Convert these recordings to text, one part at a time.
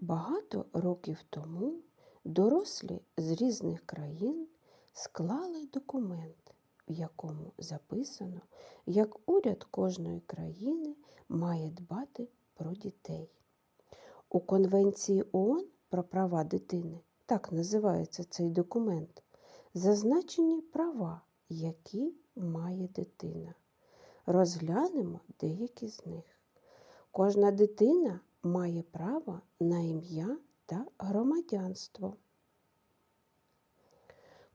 Багато років тому дорослі з різних країн склали документ, в якому записано, як уряд кожної країни має дбати про дітей. У Конвенції ООН про права дитини, так називається цей документ, зазначені права, які має дитина. Розглянемо деякі з них. Кожна дитина має право на ім'я та громадянство.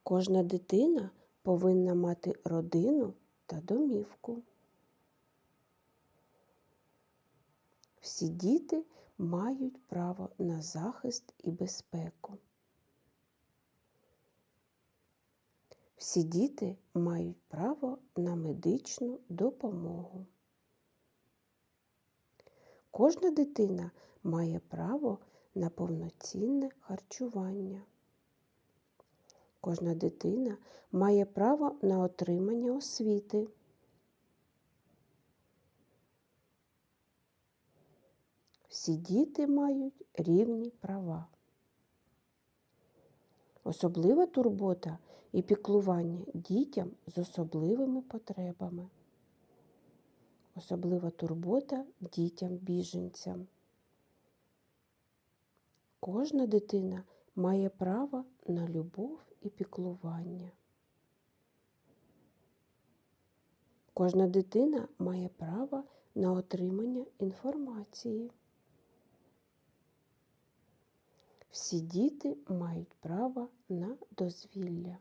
Кожна дитина повинна мати родину та домівку. Всі діти мають право на захист і безпеку. Всі діти мають право на медичну допомогу. Кожна дитина має право на повноцінне харчування. Кожна дитина має право на отримання освіти. Всі діти мають рівні права. Особлива турбота і піклування дітям з особливими потребами. Особлива турбота дітям-біженцям. Кожна дитина має право на любов і піклування. Кожна дитина має право на отримання інформації. Всі діти мають право на дозвілля.